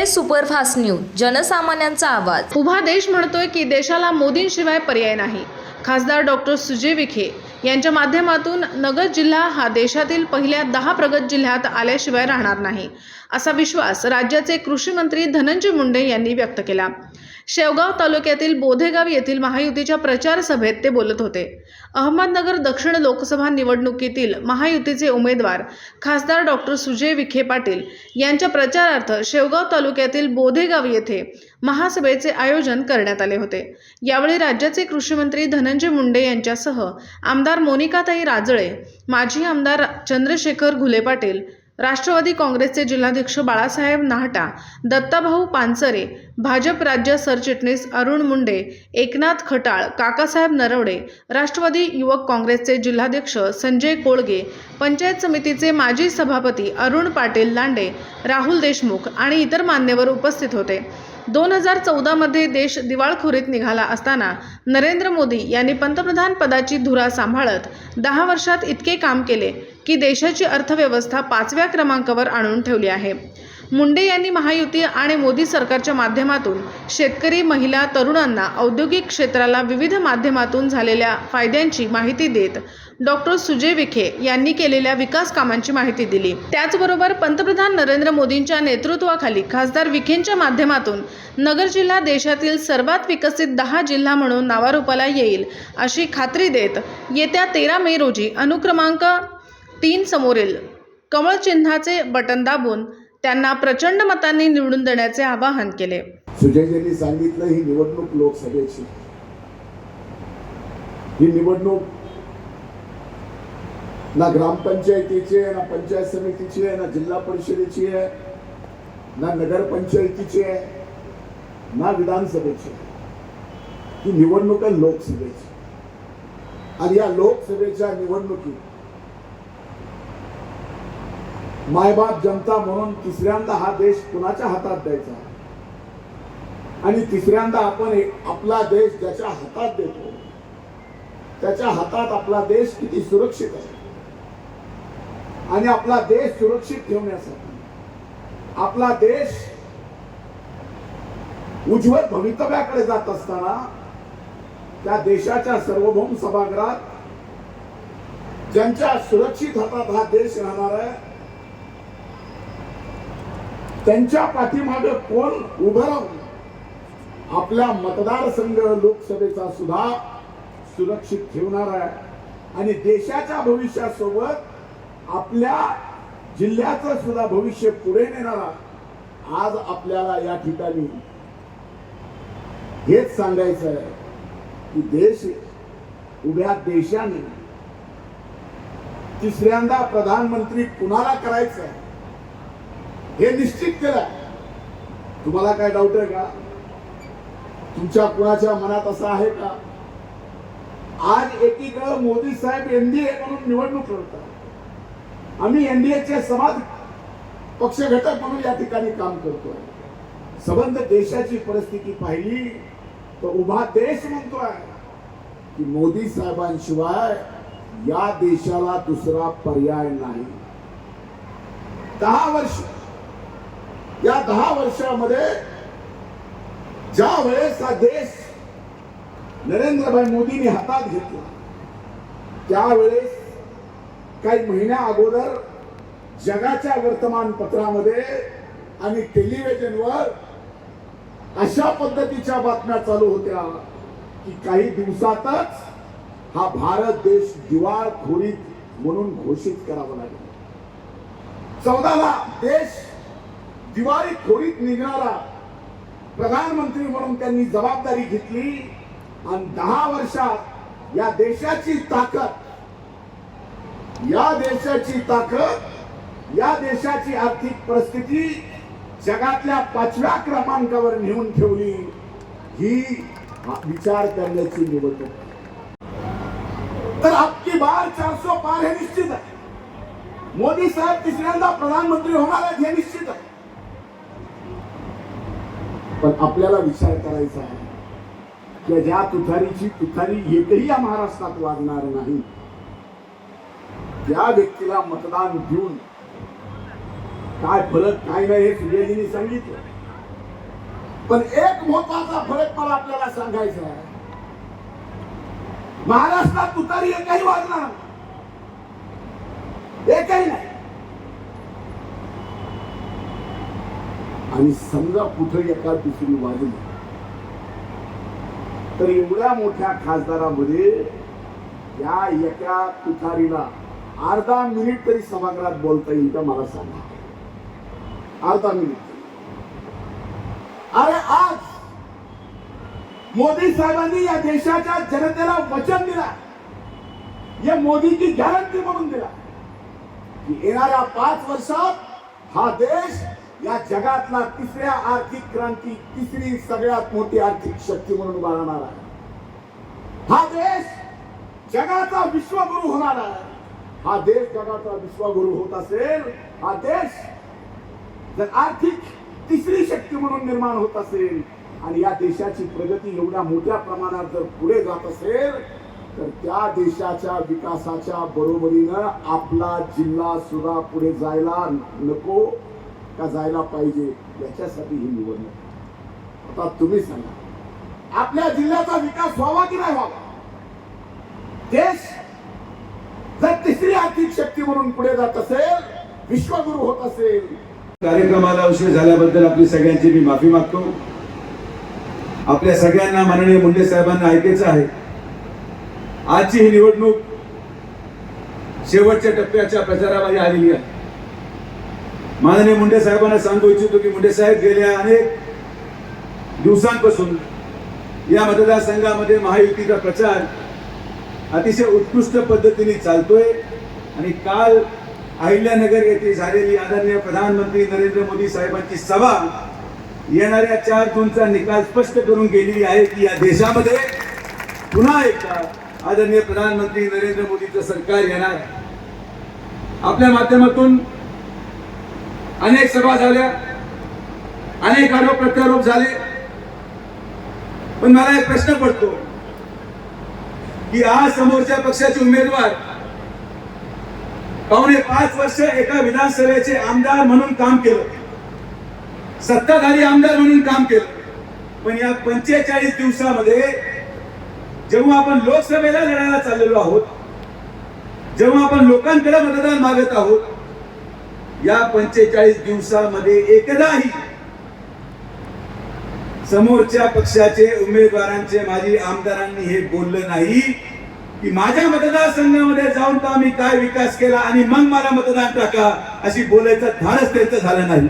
Sujay superfast news जनसामान्यांचा आवाज. उभा देश म्हणतोय की देशाला मोदींशिवाय पर्याय नाही. खासदार डॉक्टर सुजय विखे यांच्या माध्यमातून नगर जिल्हा हा देशातील पहिल्या दहा प्रगत जिल्ह्यात आल्याशिवाय राहणार नाही असा विश्वास राज्याचे कृषी मंत्री धनंजय मुंडे यांनी व्यक्त केला. शेवगाव तालुक्यातील बोधेगाव येथील महायुतीच्या प्रचार सभेत ते बोलत होते. अहमदनगर दक्षिण लोकसभा निवडणुकीतील महायुतीचे उमेदवार खासदार डॉक्टर सुजय विखे पाटील यांच्या प्रचारार्थ शेवगाव तालुक्यातील बोधेगाव येथे महासभेचे आयोजन करण्यात आले होते. यावेळी राज्याचे कृषीमंत्री धनंजय मुंडे यांच्यासह आमदार मोनिकाताई राजळे माजी आमदार चंद्रशेखर घुले पाटील राष्ट्रवादी काँग्रेसचे जिल्हाध्यक्ष बाळासाहेब नाहटा दत्ताभाऊ पानसरे भाजप राज्य सरचिटणीस अरुण मुंडे एकनाथ खटाळ काकासाहेब नरवडे राष्ट्रवादी युवक काँग्रेसचे जिल्हाध्यक्ष संजय कोळगे पंचायत समितीचे माजी सभापती अरुण पाटील लांडे राहुल देशमुख आणि इतर मान्यवर उपस्थित होते. दोन हजार चौदामध्ये देश दिवाळखोरीत निघाला असताना नरेंद्र मोदी यांनी पंतप्रधान पदाची धुरा सांभाळत दहा वर्षात इतके काम केले. की देशाची अर्थव्यवस्था पाचव्या क्रमांकावर आणून ठेवली आहे. मुंडे यांनी महायुती आणि मोदी सरकारच्या माध्यमातून शेतकरी महिला तरुणांना औद्योगिक क्षेत्राला विविध माध्यमातून झालेल्या फायद्यांची माहिती देत डॉक्टर सुजय विखे यांनी केलेल्या विकास कामांची माहिती दिली. त्याचबरोबर पंतप्रधान नरेंद्र मोदींच्या नेतृत्वाखाली खासदार विखेंच्या माध्यमातून नगर जिल्हा देशातील सर्वात विकसित दहा जिल्हा म्हणून नावारूपाला येईल अशी खात्री देत येत्या तेरा मे रोजी अनुक्रमांक तीन समोरील कमळ चिन्हाचे बटन दाबून त्यांना प्रचंड मतांनी निवडून देण्याचे आवाहन केले. सुजयजींनी सांगितलं ही निवडणूक लोकसभेची. ही निवडणूक ना ग्रामपंचायतीची आहे ना पंचायत समितीची आहे ना जिल्हा परिषदेची आहे ना नगरपंचायतीची आहे ना विधानसभेची. आहे ही निवडणूक आहे लोकसभेची. आणि या लोकसभेच्या निवडणुकीत मायबाप जनता म्हणून तिसऱ्यांदा हा देश कुणाच्या हातात द्यायचा? आणि तिसऱ्यांदा आपण आपला देश ज्याच्या हातात देतो त्याच्या हातात आपला देश किती सुरक्षित आहे? आणि आपला देश सुरक्षित ठेवण्यासाठी आपला देश उज्ज्वल भवितव्याकडे जात असताना त्या देशाच्या सार्वभौम सभागृहात ज्यांच्या सुरक्षित हातात हा देश राहणार आहे त्यांच्या पाठीमाग कोण उभं राहून आपल्या मतदारसंघ लोकसभेचा सुद्धा सुरक्षित ठेवणार आहे. आणि देशाच्या भविष्यासोबत आपल्या जिल्ह्याचं सुद्धा भविष्य पुढे नेणारा आज आपल्याला या ठिकाणी हेच सांगायचं आहे की देश उभ्या देशाने तिसऱ्यांदा प्रधानमंत्री कुणाला करायचं आहे? हे निश्चित केलं तुम्हाला काय डाऊट आहे का? तुमच्या कुणाच्या मनात असं आहे का? आज एकीकडे मोदी साहेब एनडीए म्हणून निवडणूक लढतात. आम्ही एनडीएचे समाज पक्ष घटक म्हणून या ठिकाणी काम करतोय. संबंध देशाची परिस्थिती पाहिली तर उभा देश म्हणतोय की मोदी साहेबांशिवाय या देशाला दुसरा पर्याय नाही. दहा वर्ष या दहा वर्षामध्ये ज्या वेळेस हा देश नरेंद्रभाई मोदींनी हातात घेतला त्यावेळेस काही महिन्या अगोदर जगाच्या वर्तमानपत्रामध्ये आणि टेलिव्हिजनवर अशा पद्धतीच्या बातम्या चालू होत्या की काही दिवसातच हा भारत देश दिवाळखोरीत म्हणून घोषित करावा लागेल. चौदाला देश दिवाळी खोलीत निघणारा प्रधानमंत्री म्हणून त्यांनी जबाबदारी घेतली आणि दहा वर्षात या देशाची ताकद या देशाची ताकद या देशाची आर्थिक परिस्थिती जगातल्या पाचव्या क्रमांकावर नेऊन ठेवली ही विचार करण्याची निवडणूक. तर आपकी बार चारसो पार हे निश्चित आहे. मोदी साहेब तिसऱ्यांदा प्रधानमंत्री होणार आहेत हे निश्चित आहे. पण आपल्याला विचार करायचा आहे. की ज्या तुथारीची तुथारी एकही या महाराष्ट्रात वाजणार नाही. त्या व्यक्तीला मतदान देऊन काय फरक काय नाही हे सुजयजींनी सांगितलं. पण एक महत्त्वाचा फरक मला आपल्याला सांगायचा आहे. महाराष्ट्रात तुतारी एकही वाजणार एकही नाही. आणि समजा कुठं एका दुसरी वाजली तर एवढ्या मोठ्या खासदारामध्ये या एका तुतारीला अर्धा मिनिट तरी सभागृहात बोलता येईल का मला सांगा. अर्धा मिनिट. अरे आज मोदी साहेबांनी या देशाच्या जनतेला वचन दिला. या मोदीची गॅरंटी म्हणून दिला. की येणाऱ्या पाच वर्षात हा देश या जगातला तिसऱ्या आर्थिक क्रांती तिसरी सगळ्यात मोठी आर्थिक शक्ती म्हणून उभारणार आहे. हा देश जगाचा विश्वगुरु होणार आहे. हा देश जगाचा विश्वगुरु होत असेल हा देश जर आर्थिक तिसरी शक्ती म्हणून निर्माण होत असेल आणि या देशाची प्रगती एवढ्या मोठ्या प्रमाणात जर पुढे जात असेल तर त्या देशाच्या विकासाच्या बरोबरीनं आपला जिल्हा सुद्धा पुढे जायला नको. का जायला पाहिजे याच्यासाठी ही निवडणूक. आता तुम्ही सांगा आपल्या जिल्ह्याचा विकास व्हावा की नाही व्हावा? देश जर तिसरी आर्थिक शक्ती म्हणून पुढे जात असेल विश्वगुरु होत असेल. कार्यक्रमाला उशीर झाल्याबद्दल आपली सगळ्यांची मी माफी मागतो. आपल्या सगळ्यांना माननीय मुंडे साहेबांना ऐकायचं आहे. आजची ही निवडणूक शेवटच्या टप्प्याच्या प्रचारामध्ये आलेली आहे. माननीय मुंडे साहेबांना सांगू इच्छितो की मुंडे साहेब गेल्या अनेक दिवसांपासून या मतदारसंघामध्ये महायुतीचा प्रचार अतिशय उत्कृष्ट पद्धतीने चालतोय आणि काल अहिल्यानगर येथे झालेली आदरणीय प्रधानमंत्री नरेंद्र मोदी साहेबांची सभा येणाऱ्या चार जूनचा निकाल स्पष्ट करून गेलेली आहे की या देशामध्ये पुन्हा एकदा आदरणीय प्रधानमंत्री नरेंद्र मोदीचं सरकार येणार आहे. आपल्या माध्यमातून अनेक सभा झाल्या. अनेक आरोप प्रत्यारोप झाले. पण मला एक प्रश्न पडतो की आज समोरच्या पक्षाचे उमेदवार पावणे पाच वर्ष एका विधानसभेचे आमदार म्हणून काम केलं. सत्ताधारी आमदार म्हणून काम केलं. पण या पंचेचाळीस दिवसामध्ये जेव्हा आपण लोकसभेला लढायला चाललेलो आहोत जेव्हा आपण लोकांकडे मतदान मागत आहोत या पंचेचाळीस दिवसामध्ये एकदाही समोरच्या पक्षाचे उमेदवारांचे माजी आमदारांनी हे बोललं नाही की माझ्या मतदारसंघामध्ये जाऊन तर आम्ही काय विकास केला आणि मग मला मतदान टाका अशी बोलायचं धाडस त्यांचं झालं नाही.